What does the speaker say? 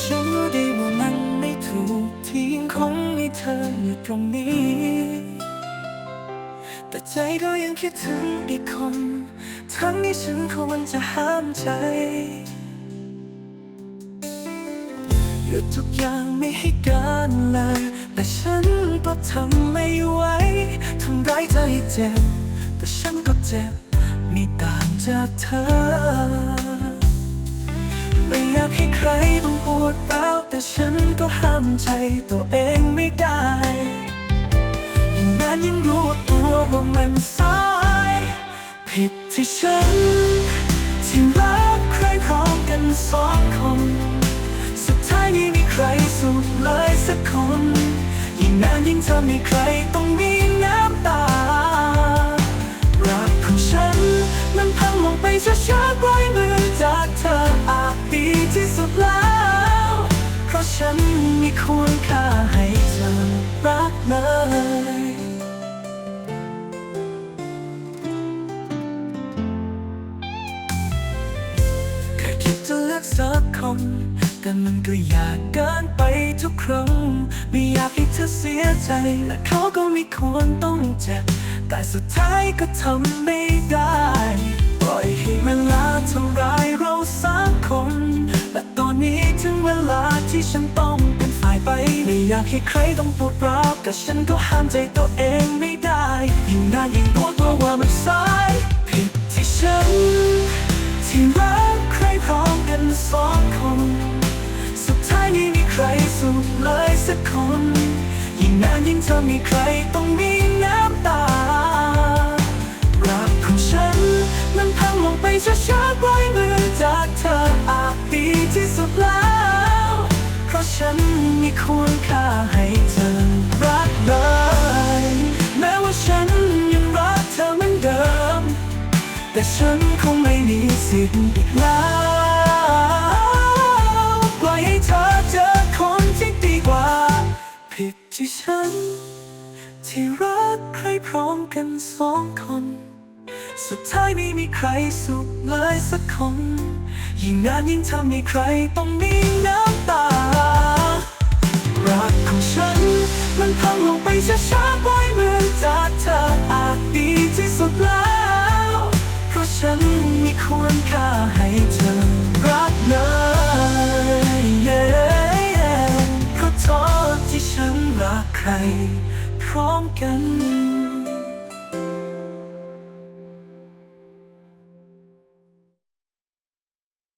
ฉันรู้ดีว่ามันไม่ถูกที่ยังคงให้เธออยู่ตรงนี้ แต่ใจก็ยังคิดถึงอีกคน ทั้งที่ฉันควรจะห้ามใจหยุดทุกอย่างไม่ให้การเลย แต่ฉันก็ทำไม่ไหวทำร้ายใจเจ็บ ฉันก็เจ็บไม่ต่างจากเธอ ไม่อยากให้ใครต้องปวดร้าวแต่ฉันก็ห้ามใจตัวเองไม่ได้ยิ่งนานยิ่งรู้ตัวว่ามันสาย ผิดที่ฉัน ที่รักใครพร้อมกันสองคน สุดท้ายไม่มีใครสุขเลยสักคน ยิ่งนานยิ่งเธอมีใครต้องมี ฉันมีคุณค่าให้เธอรักเลยแค่คิดจะเลือกสักคน แต่มันก็อยากเกินไปทุกครั้ง ไม่อยากให้เธอเสียใจ และเขาก็ไม่ควรต้องเจ็บ แต่สุดท้ายก็ทำไม่ได้ ปล่อยให้เวลาทำร้าย ที่ฉันต้องเป็นฝ่ายไป ไม่อยากให้ใครต้องปวดร้าวแต่ฉันก็ห้ามใจตัวเองไม่ได้ยิ่งนานยิ่งรู้ตัวว่ามันสายผิดที่ฉัน ที่รักใครพร้อมกันสองคน สุดท้ายไม่มีใครสุขเลยสักคน ยิ่งนานยิ่งเธอมีใครต้องมี ฉันมีคุณค่าให้เธอรักเลย แม้ว่าฉันยังรักเธอเหมือนเดิม แต่ฉันคงไม่มีสิทธิ์อีกแล้วปล่อยให้เธอเจอคนที่ดีกว่า ผิดที่ฉัน ที่รักใครพร้อมกันสองคนสุดท้ายไม่มีใครสุขเลยสักคน ยิ่งนานยิ่งทำให้ใครต้องมีน้ มันพังลงไปช้าๆปล่อยมือจากเธออาจดีที่สุดแล้ว เพราะฉันมีควรค่าให้เธอรักเลยเพราะทอที่ฉันรักใคร พร้อมกัน